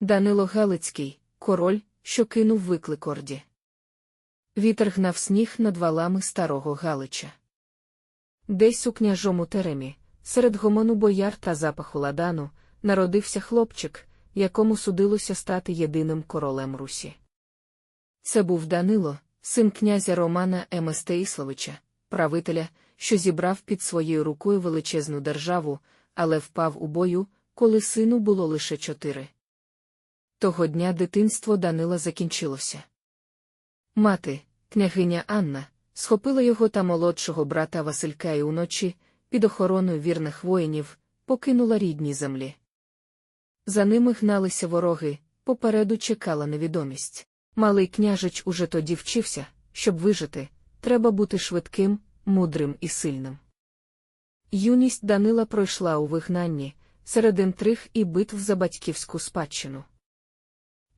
Данило Галицький, король, що кинув виклик орді. Вітер гнав сніг над валами старого Галича. Десь у княжому теремі, серед гомону бояр та запаху ладану, народився хлопчик, якому судилося стати єдиним королем Русі. Це був Данило, син князя Романа Еместеїсловича, правителя, що зібрав під своєю рукою величезну державу, але впав у бою, коли сину було лише чотири. Того дня дитинство Данила закінчилося. Мати, княгиня Анна, схопила його та молодшого брата Василька і уночі, під охороною вірних воїнів, покинула рідні землі. За ними гналися вороги, попереду чекала невідомість. Малий княжич уже тоді вчився, щоб вижити, треба бути швидким, мудрим і сильним. Юність Данила пройшла у вигнанні, серед інтриг і битв за батьківську спадщину.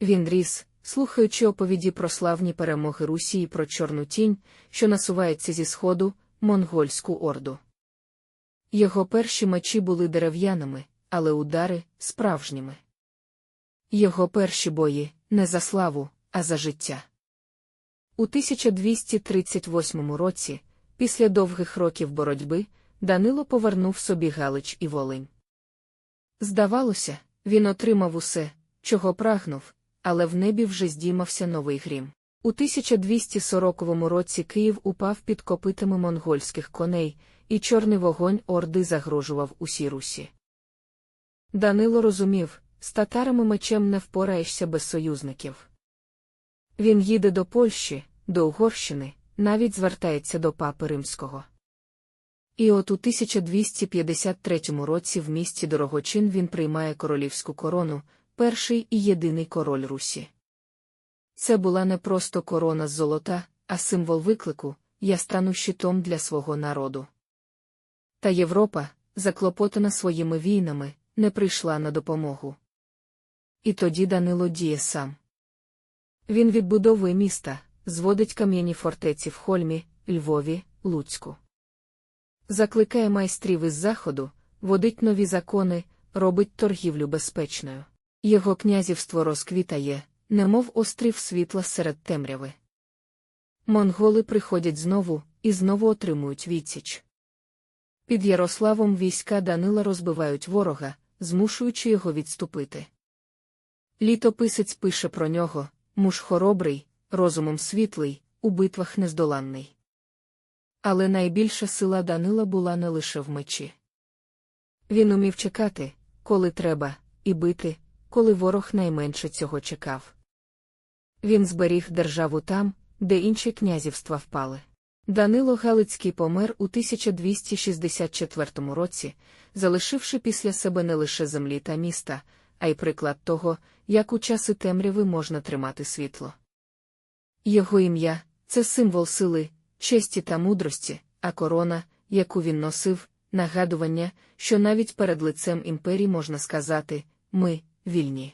Він ріс, слухаючи оповіді про славні перемоги Русі і про чорну тінь, що насувається зі сходу, монгольську орду. Його перші мечі були дерев'яними, але удари справжніми. Його перші бої не за славу, а за життя. У 1238 році, після довгих років боротьби, Данило повернув собі Галич і Волинь. Здавалося, він отримав усе, чого прагнув, але в небі вже здіймався новий грім. У 1240 році Київ упав під копитами монгольських коней, і чорний вогонь орди загрожував усій Русі. Данило розумів, з татарами мечем не впораєшся без союзників. Він їде до Польщі, до Угорщини, навіть звертається до папи римського. І от у 1253 році в місті Дорогочин він приймає королівську корону, перший і єдиний король Русі. Це була не просто корона з золота, а символ виклику я стану щитом для свого народу. Та Європа, заклопотана своїми війнами, не прийшла на допомогу. І тоді Данило діє сам. Він відбудовує міста, зводить кам'яні фортеці в Хольмі, Львові, Луцьку. Закликає майстрів із заходу, водить нові закони, робить торгівлю безпечною. Його князівство розквітає, немов острів світла серед темряви. Монголи приходять знову і знову отримують відсіч. Під Ярославом війська Данила розбивають ворога, змушуючи його відступити. Літописець пише про нього муж хоробрий, розумом світлий, у битвах нездоланний. Але найбільша сила Данила була не лише в мечі. Він умів чекати, коли треба, і бити, коли ворог найменше цього чекав. Він зберіг державу там, де інші князівства впали. Данило Галицький помер у 1264 році, залишивши після себе не лише землі та міста, а й приклад того, як у часи темряви можна тримати світло. Його ім'я це символ сили, честі та мудрості, а корона, яку він носив, нагадування, що навіть перед лицем імперії можна сказати ми вільні.